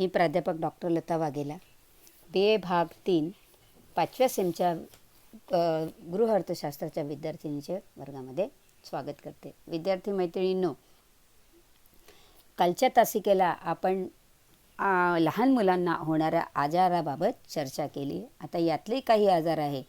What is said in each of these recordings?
ही प्राध्यापक doctor Lata Waghela. B A भाग तीन पाचव्या सेमच्या गृह गृहअर्थशास्त्राच्या विद्यार्थिनीचे वर्गामध्ये स्वागत करते. विद्यार्थी मैत्रिणींनो कालच्या तासिकेला आपण लहान मुलांना होणाऱ्या आजाराबाबत चर्चा केली. आता यातले काही आजार आहे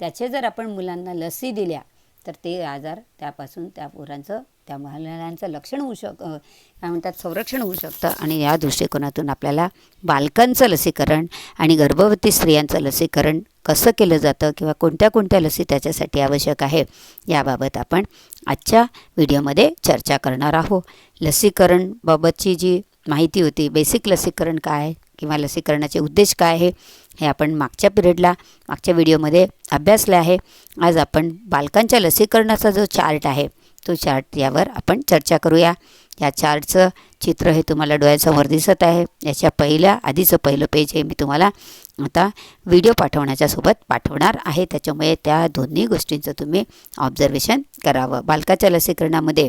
त्याचे जर आपण मुलांना लसी दिल्या तर ते आजार त्यापासून त्या पोरांचं त्या मुलांचं लक्षण होऊ शक काय म्हणतात संरक्षण होऊ शकतं. आणि या दृष्टिकोनातून आपल्याला बालकांचं लसीकरण आणि गर्भवती स्त्रियांचं लसीकरण कसं केलं जातं किंवा कोणत्या कोणत्या लसी त्याच्यासाठी आवश्यक आहे याबाबत आपण आजच्या व्हिडिओमध्ये चर्चा करणार आहोत. लसीकरणबाबतची जी माहिती होती बेसिक लसीकरण काय आहे किंवा लसीकरणाचे उद्देश काय आहे हे आपण मागच्या पिरियडला मागच्या व्हिडिओमध्ये अभ्यासले आहे. आज आपण बालकांच्या लसीकरणाचा जो चार्ट आहे तो चार्ट यावर आपण चर्चा करूया. या चार्टचं चित्र हे तुम्हाला डोळ्यासमोर दिसत आहे. याच्या पहिल्या आधीचं पहिलं पेज हे मी तुम्हाला आता व्हिडिओ पाठवण्याच्या सोबत पाठवणार आहे. त्याच्यामुळे त्या दोन्ही गोष्टींचं तुम्ही ऑब्झर्वेशन करावं. बालकाच्या लसीकरणामध्ये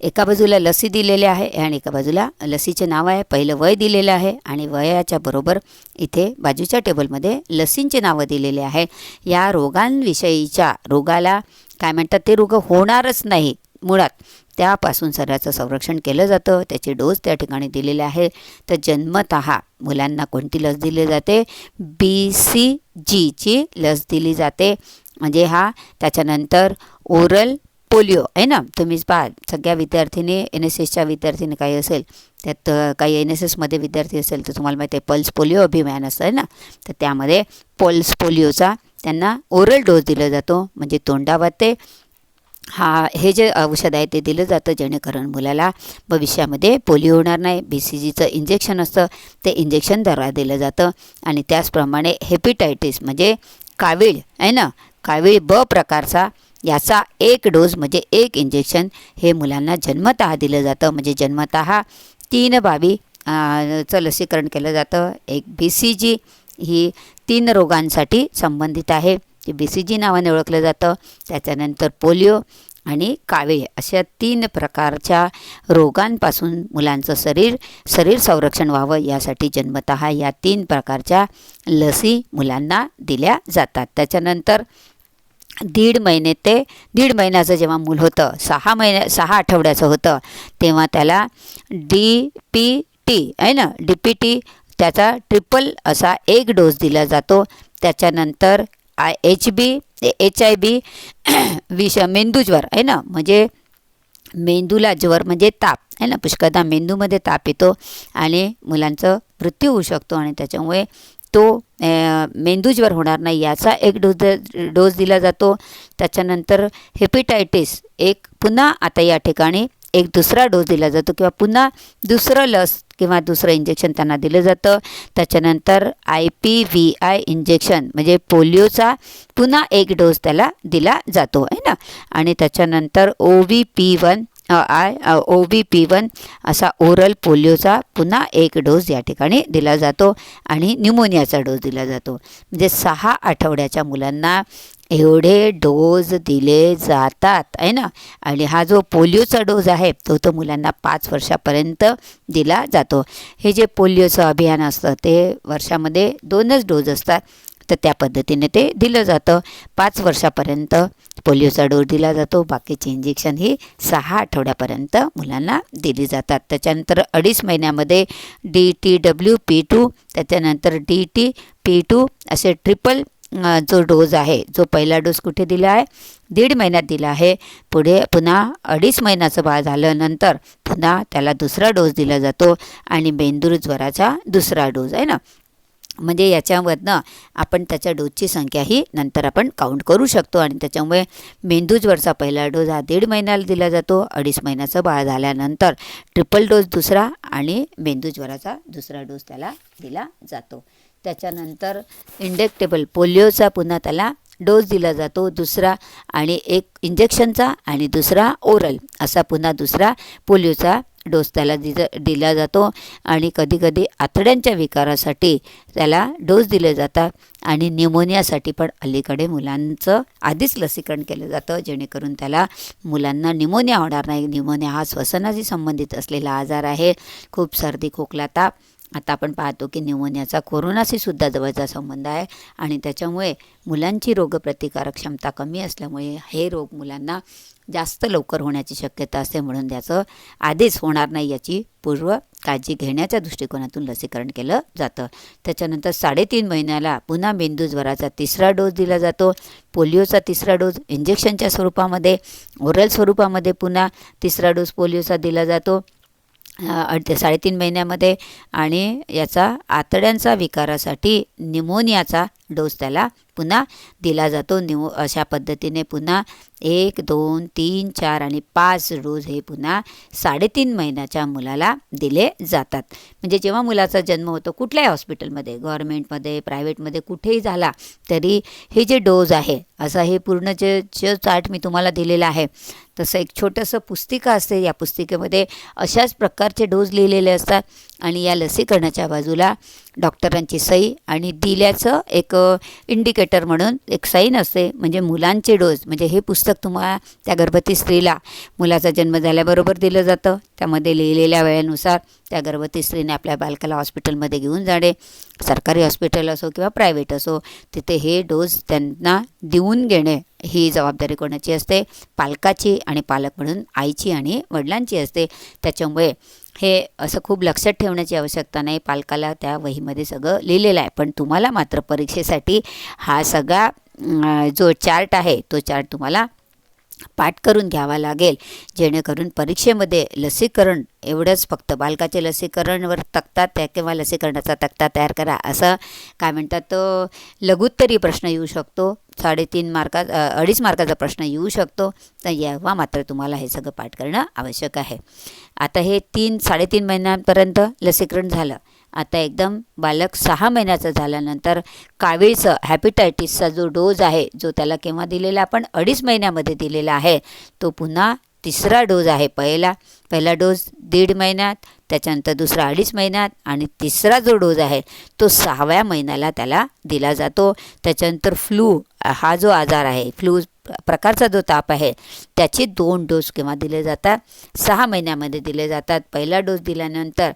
एका बाजूला लसी दिलेली आहे आणि एका बाजूला लसीचे नाव आहे पहिलं वय दिलेलं आहे आणि वयाच्या बरोबर इथे बाजूच्या टेबलमध्ये लसींचे नावं दिलेले आहे. या रोगांविषयीच्या रोगाला काय म्हणतात ते रोग होणारच नाही मुळात. त्यापासून सर्वाचं संरक्षण केलं जातं. त्याचे डोस त्या ठिकाणी दिलेले आहे तर जन्मत मुलांना कोणती लस दिली जाते? बी सी जीची लस दिली जाते. म्हणजे हा त्याच्यानंतर ओरल पोलिओ आहे ना? तुम्हीच पहा सगळ्या विद्यार्थीने एन एस एसच्या विद्यार्थीने काही असेल त्यात काही एन एस एसमध्ये विद्यार्थी असेल तर तुम्हाला माहिती आहे पल्स पोलिओ अभियान असतं आहे ना? तर त्यामध्ये पल्स पोलिओचा त्यांना ओरल डोस दिला जातो म्हणजे तोंडावर ते हा हे जे औषध आहे ते दिलं जातं जेणेकरून मुलाला भविष्यामध्ये पोलिओ होणार नाही बी सी जीचं इंजेक्शन असतं ते इंजेक्शन दरवा दिलं जातं आणि त्याचप्रमाणे हेपिटायटिस म्हणजे कावीळ आहे ना? कावीळ ब प्रकारचा याचा एक डोस म्हणजे एक इंजेक्शन हे मुलांना जन्मतः दिलं जातं म्हणजे जन्मतः तीन बाबी चं लसीकरण केलं जातं. एक बी सी जी ही तीन रोगांसाठी संबंधित आहे. ते बी सी जी नावाने ओळखलं जातं. त्याच्यानंतर पोलिओ आणि कावे अशा तीन प्रकारच्या रोगांपासून मुलांचं शरीर शरीर संरक्षण व्हावं यासाठी जन्मत या तीन प्रकारच्या लसी मुलांना दिल्या जातात. त्याच्यानंतर दीड महिने ते दीड महिन्याचं जेव्हा मूल होतं सहा महिन्या सहा आठवड्याचं होतं तेव्हा त्याला डी पी टी आहे ना? डी पी टी त्याचा ट्रिपल असा एक डोस दिला जातो. त्याच्यानंतर I H B H I B विष मेंदूज्वर आहे ना? म्हणजे मेंदूला ज्वर म्हणजे ताप आहे ना? पुष्कळदा मेंदूमध्ये ताप येतो आणि मुलांचं मृत्यू होऊ शकतो आणि त्याच्यामुळे तो मेंदूज्वर होणार नाही याचा एक डोस डोस दिला जातो. त्याच्यानंतर हेपिटायटिस एक पुन्हा आता या ठिकाणी एक दुसरा डोस दिला जातो किंवा पुन्हा दुसरं लस किंवा दुसरं इंजेक्शन त्यांना दिलं जातं. त्याच्यानंतर I P V I injection म्हणजे पोलिओचा पुन्हा एक डोस त्याला दिला जातो आहे ना? आणि त्याच्यानंतर O V P one I O B P one असा ओरल पोलिओचा पुन्हा एक डोस या ठिकाणी दिला जातो आणि न्यूमोनियाचा डोस दिला जातो. म्हणजे सहा आठवड्याच्या मुलांना एवढे डोस दिले जातात आहे ना? आणि हा जो पोलिओचा डोस आहे तो तर मुलांना पाच वर्षापर्यंत दिला जातो. हे जे पोलिओचं अभियान असतं ते वर्षामध्ये दोनच डोस असतात. तर त्या पद्धतीने ते दिलं जातं. पाच वर्षापर्यंत पोलिओचा डोस दिला जातो. बाकीचे इंजेक्शन ही सहा आठवड्यापर्यंत मुलांना दिली जातात. त्याच्यानंतर अडीच महिन्यामध्ये D T W P two त्याच्यानंतर डी टी पी टू असे ट्रिपल जो डोस आहे जो पहिला डोस कुठे दिला आहे? दीड महिन्यात दिला आहे. पुढे पुन्हा अडीच महिन्याचं बाळ झाल्यानंतर पुन्हा त्याला दुसरा डोस दिला जातो आणि मेंदूर ज्वराचा दुसरा डोस आहे ना? म्हणजे याच्यामधनं आपण त्याच्या डोसची संख्या ही नंतर आपण काउंट करू शकतो आणि त्याच्यामुळे मेंदूज्वरचा पहिला डोस हा दीड महिन्याला दिला जातो अडीच महिन्याचं बाळ झाल्यानंतर ट्रिपल डोस दुसरा आणि मेंदूज्वराचा दुसरा डोस त्याला दिला जातो. त्याच्यानंतर इंडेक्टेबल पोलिओचा पुन्हा त्याला डोस दिला जातो. दुसरा आणि एक इंजेक्शनचा आणि दुसरा ओरल असा पुन्हा दुसरा पोलिओचा डोस त्याला दिला दिला जातो. आणि कधीकधी आतड्यांच्या विकारासाठी त्याला डोस दिले जातात. आणि न्यूमोनियासाठी पण अलीकडे मुलांचं आधीच लसीकरण केलं जातं. जेणेकरून त्याला मुलांना निमोनिया होणार नाही. निमोनिया हा श्वसनाशी संबंधित असलेला आजार आहे. खूप सर्दी खोकला ताप आता आपण पाहतो की न्यूमोनियाचा कोरोनाशी सुद्धा जवळचा संबंध आहे आणि त्याच्यामुळे मुलांची रोगप्रतिकारक क्षमता कमी असल्यामुळे हे रोग मुलांना जास्त लवकर होण्याची शक्यता असते म्हणून त्याचं आधीच होणार नाही याची पूर्व काळजी घेण्याच्या दृष्टिकोनातून लसीकरण केलं जातं. त्याच्यानंतर साडेतीन महिन्याला पुन्हा मेंदूज्वराचा तिसरा डोस दिला जातो. पोलिओचा तिसरा डोस इंजेक्शनच्या स्वरूपामध्ये ओरल स्वरूपामध्ये पुन्हा तिसरा डोस पोलिओचा दिला जातो. अड साडेतीन महिन्यामध्ये आणि याचा आतड्यांचा विकारासाठी निमोनियाचा डोस त्याला पुन्हा दिला जातो. निव अशा पद्धतीने पुन्हा एक दोन तीन चार आणि पाच डोस हे पुन्हा साडेतीन महिन्याच्या मुलाला दिले जातात. म्हणजे जेव्हा मुलाचा जन्म होतो कुठल्याही हॉस्पिटलमध्ये गव्हर्मेंटमध्ये प्रायव्हेटमध्ये कुठेही झाला तरी हे जे डोज आहे असं हे पूर्ण जे जे चार्ट मी तुम्हाला दिलेलं आहे तसं एक छोटंसं पुस्तिका असते. या पुस्तिकेमध्ये अशाच प्रकारचे डोस लिहिलेले असतात आणि या लसीकरणाच्या बाजूला डॉक्टरांची सही आणि दिल्याचं एक इंडिकेटर म्हणून एक साईन असते. म्हणजे मुलांचे डोस म्हणजे हे पुस्तक तुम्हाला त्या गर्भवती स्त्रीला मुलाचा जन्म झाल्याबरोबर दिलं जातं. त्यामध्ये लिहिलेल्या वेळेनुसार त्या गर्भवती स्त्रीने आपल्या बालकाला हॉस्पिटलमध्ये घेऊन जाणे. सरकारी हॉस्पिटल असो किंवा प्रायव्हेट असो तिथे हे डोस त्यांना देऊन घेणे. ही जबाबदारी कोणाची असते? पालकाची आणि पालक म्हणून आईची आणि वडिलांची असते. त्याच्यामुळे हे असं खूप लक्षात ठेवण्याची आवश्यकता नाही. पालकाला त्या वहीमध्ये सगळं लिहिलेलं आहे. पण तुम्हाला मात्र परीक्षेसाठी हा सगळा जो चार्ट आहे तो चार्ट तुम्हाला पाठ करून घ्यावा लागेल. जेणेकरून परीक्षेमध्ये लसीकरण एवढंच फक्त बालकाचे लसीकरणवर तक्ता त्या किंवा लसीकरणाचा तक्ता तयार करा. असं काय म्हणतात तो लघुत्तरी प्रश्न येऊ शकतो. साडेतीन मार्का अडीच मार्काचा प्रश्न येऊ शकतो. तर यावा मात्र तुम्हाला हे सगळं पाठ करणं आवश्यक आहे. आता हे तीन साडेतीन महिन्यांपर्यंत लसीकरण झालं. आता एकदम बालक सहा महिन्याचं झाल्यानंतर कावीळचं हॅपिटायटिसचा जो डोज आहे जो त्याला केव्हा दिलेला आपण अडीच महिन्यामध्ये दिलेला आहे तो पुन्हा तिसरा डोज आहे पहिला. पहिला डोस दीड महिन्यात त्याच्यानंतर दुसरा अडीच महिन्यात आणि तिसरा जो डोज आहे तो सहाव्या महिन्याला त्याला दिला जातो. त्याच्यानंतर फ्लू हा जो आजार आहे फ्लू प्रकारचा जो ताप आहे त्याचे दोन डोस केव्हा दिले जातात? सहा महिन्यामध्ये दिले जातात. पहिला डोस दिल्यानंतर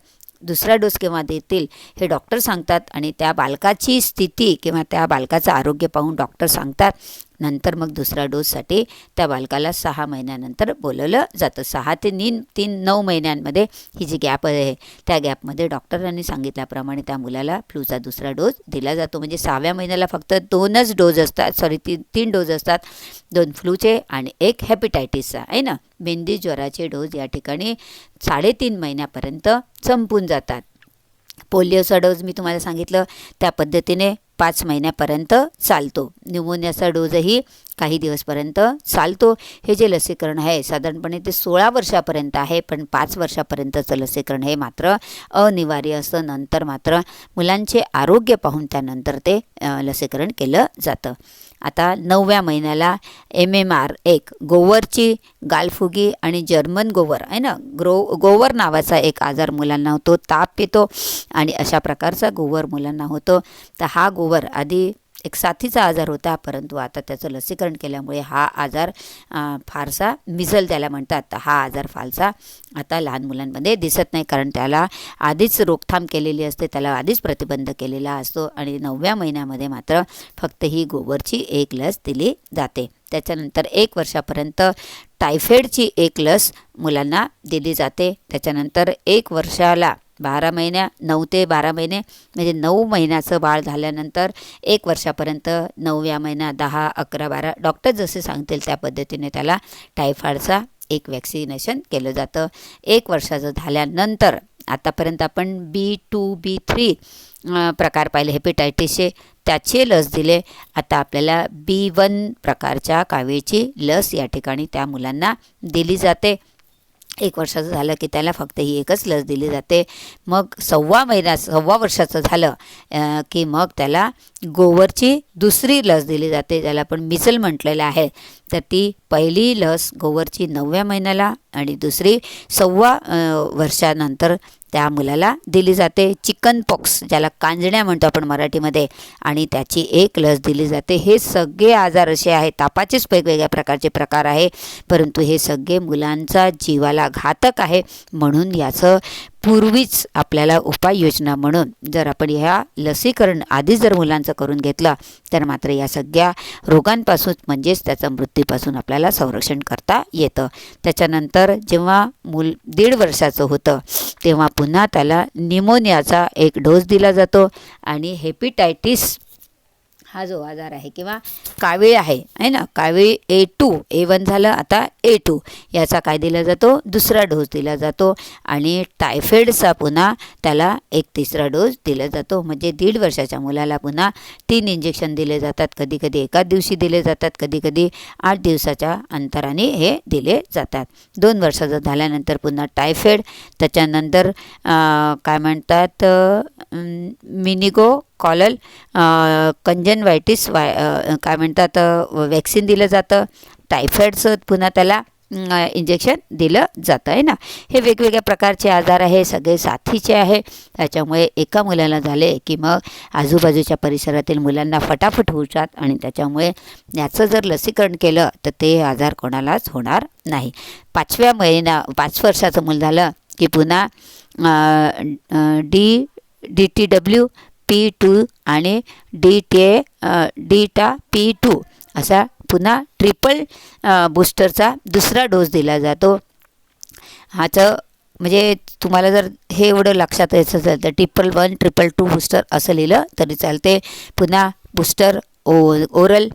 दुसरा डोस केव्हा देतील हे डॉक्टर सांगतात आणि त्या बालकाची स्थिती किंवा त्या बालकाचं आरोग्य पाहून डॉक्टर सांगतात. नंतर मग दुसऱ्या डोससाठी त्या बालकाला सहा महिन्यानंतर बोलवलं जातं. सहा ते नीन तीन नऊ महिन्यांमध्ये ही जी गॅप आहे त्या गॅपमध्ये डॉक्टरांनी सांगितल्याप्रमाणे त्या मुलाला फ्लूचा दुसरा डोस दिला जातो. म्हणजे सहाव्या महिन्याला फक्त दोनच डोज असतात सॉरी तीन तीन डोज असतात. दोन फ्लूचे आणि एक हॅपिटायटिसचा आहे ना? मेंदी ज्वराचे डोस या ठिकाणी साडेतीन महिन्यापर्यंत संपून जातात. पोलिओचा डोस मी तुम्हाला सांगितलं त्या पद्धतीने पाच महिन्यापर्यंत चालतो. न्यूमोनियाचा डोजही काही दिवसपर्यंत चालतो. हे जे लसीकरण आहे साधारणपणे ते सोळा वर्षापर्यंत आहे पण पाच वर्षापर्यंतचं लसीकरण हे मात्र अनिवार्य असतं. नंतर मात्र मुलांचे आरोग्य पाहून त्यानंतर ते लसीकरण केलं जातं. आता नवव्या महिन्याला एम एम आर एक गोवरची गालफुगी आणि जर्मन गोवर आहे ना? ग्रो गोवर नावाचा एक आजार मुलांना होतो ताप येतो आणि अशा प्रकारचा गोवर मुलांना होतो. तर हा गोवर आधी एक साथीचा आजार होता परंतु आता त्याचं लसीकरण केल्यामुळे हा आजार फारसा मिझल त्याला म्हणतात. हा आजार फारसा आता लहान मुलांमध्ये दिसत नाही कारण त्याला आधीच रोकथाम केलेली असते त्याला आधीच प्रतिबंध केलेला असतो आणि नवव्या महिन्यामध्ये मात्र फक्त ही गोबरची एक लस दिली जाते. त्याच्यानंतर एक वर्षापर्यंत टायफॉईडची एक लस मुलांना दिली जाते. त्याच्यानंतर एक वर्षाला बारा महिन्या नऊ ते बारा महिने म्हणजे नऊ महिन्याचं बाळ झाल्यानंतर एक वर्षापर्यंत नवव्या महिना दहा अकरा बारा डॉक्टर जसे सांगतील त्या पद्धतीने त्याला टायफॉईडचा एक वॅक्सिनेशन केलं जातं. एक वर्षाचं झाल्यानंतर आतापर्यंत आपण बी टू बी थ्री प्रकार पाहिले हेपेटायटिसचे त्याचे लस दिले. आता आपल्याला बी वन प्रकारच्या कावीळची लस या ठिकाणी त्या मुलांना दिली जाते. एक वर्षाचं झालं की त्याला फक्त ही एकच लस दिली जाते. मग सव्वा महिन्या सव्वा वर्षाचं झालं की मग त्याला गोवरची दुसरी लस दिली जाते ज्याला आपण मिसल म्हटलेलं आहे. तर ती पहिली लस गोवरची नवव्या महिन्याला आणि दुसरी सव्वा वर्षानंतर त्या मुलाला दिली जाते चिकन पॉक्स ज्याला कांजण्या म्हणतो आपण मराठीमध्ये. आणि त्याची एक लस दिली जाते. हे सगळे आजार असे आहेत. तापाचेच वेगवेगळ्या प्रकारचे प्रकार आहे. परंतु हे सगळे मुलांचा जीवाला घातक आहे. म्हणून याचं पूर्वीच आपल्याला उपाययोजना म्हणून जर आपण ह्या लसीकरण आधीच जर मुलांचं करून घेतलं तर मात्र या सगळ्या रोगांपासून म्हणजेच त्याचा मृत्यूपासून आपल्याला संरक्षण करता येतं. त्याच्यानंतर जेव्हा मूल दीड वर्षाचं होतं तेव्हा पुन्हा त्याला निमोनियाचा एक डोस दिला जातो आणि हेपिटायटिस हा जो आजार आहे किंवा कावीळ आहे आहे ना? कावीळ ए टू ए वन झालं आता ए टू. याचा काय दिला जातो? दुसरा डोस दिला जातो. आणि टायफॉईडचा पुन्हा त्याला एक तिसरा डोस दिला जातो. म्हणजे दीड वर्षाच्या मुलाला पुन्हा तीन इंजेक्शन दिले जातात. कधी कधी एकाच दिवशी दिले जातात. कधी कधी आठ दिवसाच्या अंतराने हे दिले जातात. दोन वर्षाचं झाल्यानंतर पुन्हा टायफॉईड त्याच्यानंतर काय म्हणतात मिनिगो कॉलल कंजनवायटिस वाय काय म्हणतात वॅक्सिन दिलं जातं टायफॉईडचं पुन्हा त्याला इंजेक्शन दिलं जातं आहे ना? हे वेगवेगळ्या प्रकारचे आजार आहे सगळे साथीचे आहे. त्याच्यामुळे एका मुलाला झाले की मग आजूबाजूच्या परिसरातील मुलांना फटाफट होतात आणि त्याच्यामुळे याचं जर लसीकरण केलं तर ते आजार कोणालाच होणार नाही. पाचव्या महिना पाच वर्षाचं मूल झालं की पुन्हा D D T W P two आणि डी टे डी टा पी टू असा पुन्हा ट्रिपल बूस्टरचा दुसरा डोस दिला जातो. ह्याचं म्हणजे तुम्हाला जर हे एवढं लक्षात यायचं असेल तर triple one triple two booster असं लिहिलं तरी चालते. पुन्हा बूस्टर ओ ओरल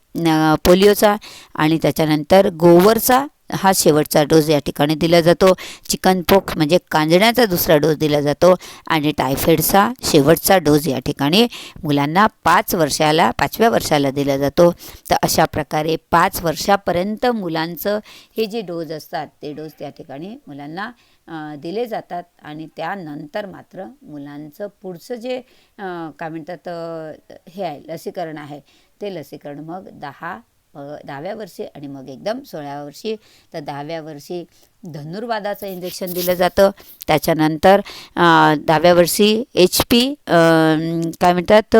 पोलिओचा आणि त्याच्यानंतर गोवरचा हा शेवटचा डोस या ठिकाणी दिला जातो. चिकन पोक्स म्हणजे कांजण्याचा दुसरा डोस दिला जातो. आणि टायफॉईडचा शेवटचा डोस या ठिकाणी मुलांना पाच वर्षाला पाचव्या वर्षाला दिला जातो. तर अशा प्रकारे पाच वर्षापर्यंत मुलांचं हे जे डोस असतात ते डोस त्या ठिकाणी मुलांना दिले जातात. आणि त्यानंतर मात्र मुलांचं पुढचं जे काय म्हणतात हे आहे लसीकरण आहे. ते लसीकरण मग दहा मग दहाव्या वर्षी आणि मग एकदम सोळाव्या वर्षी. तर दहाव्या वर्षी धनुर्वादाचं इंजेक्शन दिलं जातं. त्याच्यानंतर दहाव्या वर्षी एच पी काय म्हणतात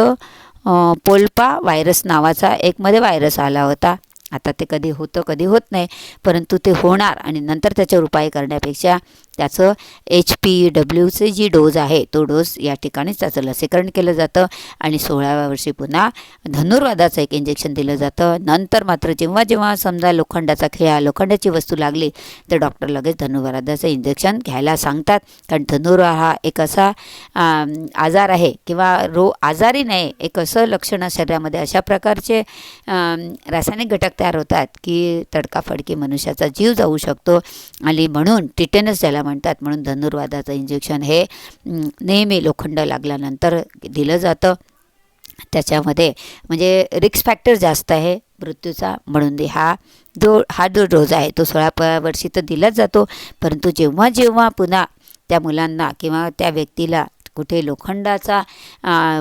पोल्पा व्हायरस नावाचा एकमध्ये व्हायरस आला होता. आता ते कधी होतं कधी होत नाही. परंतु ते होणार आणि नंतर त्याच्यावर उपाय करण्यापेक्षा त्याचं एच पी डब्ल्यूचे जी डोस आहे तो डोस या ठिकाणीच त्याचं लसीकरण केलं जातं. आणि सोळाव्या वर्षी पुन्हा धनुर्वादाचं एक इंजेक्शन दिलं जातं. नंतर मात्र जेव्हा जेव्हा समजा लोखंडाचा खेळा लोखंडाची वस्तू लागली तर डॉक्टर लगेच धनुर्वादाचं इंजेक्शन घ्यायला सांगतात. कारण धनुर्वाद हा एक असा आजार आहे किंवा रो आजारी नाही एक असं लक्षण शरीरामध्ये अशा प्रकारचे रासायनिक घटक तयार होतात की तडकाफडकी मनुष्याचा जीव जाऊ शकतो. आणि म्हणून टिटेनस ज्याला म्हणतात म्हणून धनुर्वादाचं इंजेक्शन हे नेहमी लोखंड लागल्यानंतर दिलं जातं. त्याच्यामध्ये म्हणजे रिक्स फॅक्टर जास्त आहे मृत्यूचा म्हणून हा जो हा जो डोस आहे तो सोळा प वर्षी तर दिलाच जातो. परंतु जेव्हा जेव्हा पुन्हा त्या मुलांना किंवा त्या व्यक्तीला कुठे लोखंडाचा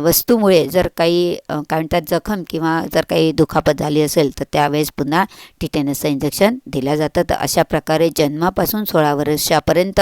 वस्तूमुळे जर काही काय म्हणतात जखम किंवा जर काही दुखापत झाली असेल तर त्यावेळेस पुन्हा टिटेनसचं इंजेक्शन दिलं जातं. तर अशा प्रकारे जन्मापासून सोळा वर्षापर्यंत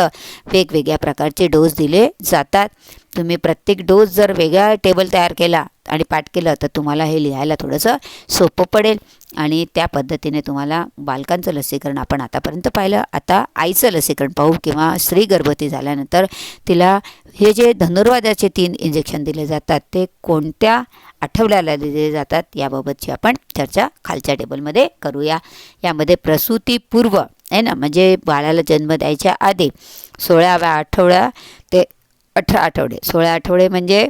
वेगवेगळ्या प्रकारचे डोस दिले जातात. तुम्ही प्रत्येक डोस जर वेगळा टेबल तयार केला आणि पाठ केलं तर तुम्हाला हे लिहायला थोडंसं सोपं पडेल. आणि त्या पद्धतीने तुम्हाला बालकांचं लसीकरण आपण आतापर्यंत पाहिलं. आता आईचं लसीकरण पाहू किंवा स्त्री गर्भवती झाल्यानंतर तिला हे जे धनुर्वादाचे तीन इंजेक्शन दिले जातात ते कोणत्या आठवड्याला दिले जातात याबाबतची आपण चर्चा खालच्या टेबलमध्ये करूया. यामध्ये प्रसूतीपूर्व आहे ना? म्हणजे बाळाला जन्म द्यायच्या आधी सोळाव्या आठवड्या ते अठरा आठवडे. सोळा आठवडे म्हणजे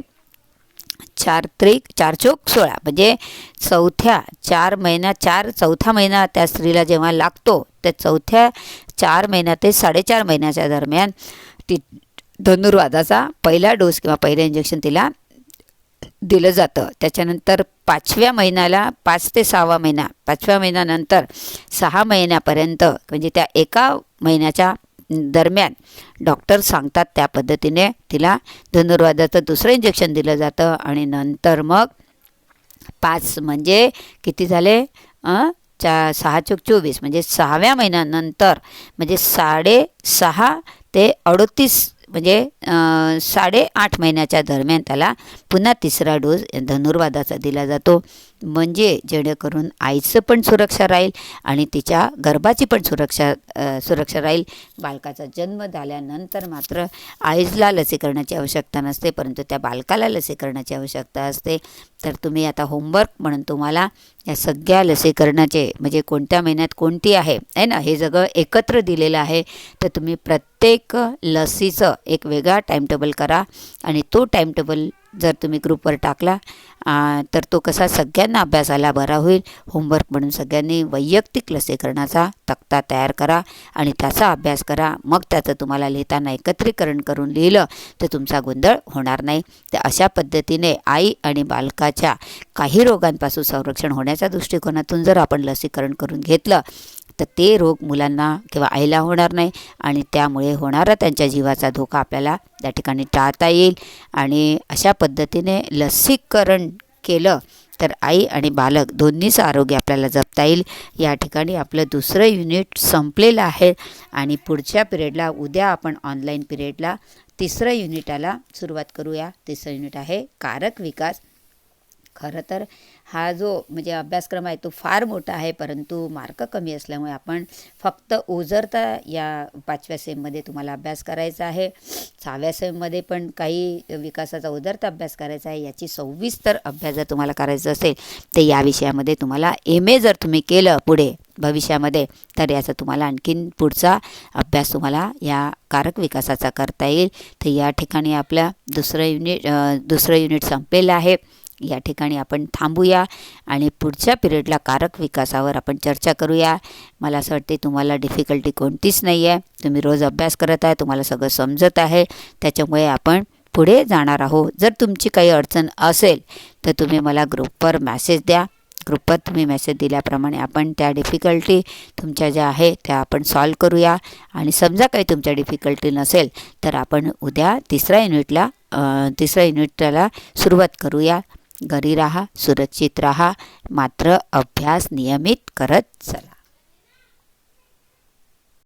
चार त्रिक चार चोक सोळा. म्हणजे चौथ्या चार महिना चार चौथा महिना त्या स्त्रीला जेव्हा लागतो त्या चौथ्या चार महिन्या ते साडेचार महिन्याच्या दरम्यान ती धनुर्वादाचा पहिला डोस किंवा पहिलं इंजेक्शन तिला दिलं जातं. त्याच्यानंतर पाचव्या महिन्याला पाच ते सहावा महिना पाचव्या महिन्यानंतर सहा महिन्यापर्यंत म्हणजे त्या एका महिन्याच्या दरम्यान. डॉक्टर सांगतात त्या पद्धतीने तिला धनुर्वादाचं दुसरं इंजेक्शन दिलं जातं आणि नंतर मग पाच म्हणजे किती झाले? चा सहा चोक चोवीस. म्हणजे सहाव्या महिन्यानंतर म्हणजे साडे सहा ते अडोतीस म्हणजे साडेआठ महिन्याच्या दरम्यान त्याला पुन्हा तिसरा डोस धनुर्वादाचा दिला जातो. म्हणजे जेणेकरून आईचं पण सुरक्षा राहील आणि तिच्या गर्भाची पण सुरक्षा सुरक्षा राहील. बालकाचा जन्म झाल्यानंतर मात्र आईजला लसीकरणाची आवश्यकता नसते परंतु त्या बालकाला लसीकरणाची आवश्यकता असते. तर तुम्ही आता होमवर्क म्हणून तुम्हाला या सगळ्या लसीकरणाचे म्हणजे कोणत्या महिन्यात कोणती आहे आहे ना हे सगळं एकत्र दिलेलं आहे. तर तुम्ही प्रत्येक लसीचं एक वेगळा टाईमटेबल करा आणि तो टाईमटेबल जर तुम्ही ग्रुपवर टाकला तर तो कसा सगळ्यांना अभ्यासाला बरा होईल. होमवर्क म्हणून सगळ्यांनी वैयक्तिक लसीकरणाचा तक्ता तयार करा आणि त्याचा अभ्यास करा. मग त्याचं तुम्हाला लिहिताना एकत्रीकरण करून लिहिलं तर तुमचा गोंधळ होणार नाही. तर अशा पद्धतीने आई आणि बालकाच्या काही रोगांपासून संरक्षण होण्याच्या दृष्टिकोनातून जर आपण लसीकरण करून घेतलं तर ते रोग मुलांना किंवा आईला होणार नाही आणि त्यामुळे होणारा त्यांच्या जीवाचा धोका आपल्याला त्या ठिकाणी टाळता येईल. आणि अशा पद्धतीने लसीकरण केलं तर आई आणि बालक दोन्हीचं आरोग्य आपल्याला जपता येईल. या ठिकाणी आपलं दुसरं युनिट संपलेलं आहे आणि पुढच्या पिरियडला उद्या आपण ऑनलाईन पिरियडला तिसरं युनिटाला सुरुवात करूया. तिसरं युनिट आहे कारक विकास. खरं तर हा जो म्हणजे अभ्यासक्रम आहे तो फार मोठा आहे परंतु मार्क कमी असल्यामुळे आपण फक्त ओझरता या पाचव्या सेममध्ये तुम्हाला अभ्यास करायचा आहे. सहाव्या सेममध्ये पण काही विकासाचा ओझरता अभ्यास करायचा आहे याची सविस्तर अभ्यास जर तुम्हाला करायचा असेल तर या विषयामध्ये तुम्हाला एम ए जर तुम्ही केलं पुढे भविष्यामध्ये तर याचा तुम्हाला आणखीन पुढचा अभ्यास तुम्हाला या कारक विकासाचा करता येईल. तर या ठिकाणी आपला दुसरं युनिट दुसरं युनिट संपलेलं आहे. या ठिकाणी आपण थांबूया आणि पुढच्या पिरियडला कारक विकासावर आपण चर्चा करूया. मला असं वाटते तुम्हाला डिफिकल्टी कोणतीच नाही आहे तुम्ही रोज अभ्यास करत आहे तुम्हाला सगळं समजत आहे. त्याच्यामुळे आपण पुढे जाणार आहोत. जर तुमची काही अडचण असेल तर तुम्ही मला ग्रुपवर मॅसेज द्या. ग्रुपवर तुम्ही मेसेज दिल्याप्रमाणे आपण त्या डिफिकल्टी तुमच्या ज्या आहे त्या आपण सॉल्व करूया. आणि समजा काही तुमच्या डिफिकल्टी नसेल तर आपण उद्या तिसऱ्या युनिटला तिसऱ्या युनिटला सुरुवात करूया. घरी राहा सुरक्षित राहा मात्र अभ्यास नियमित करत चला.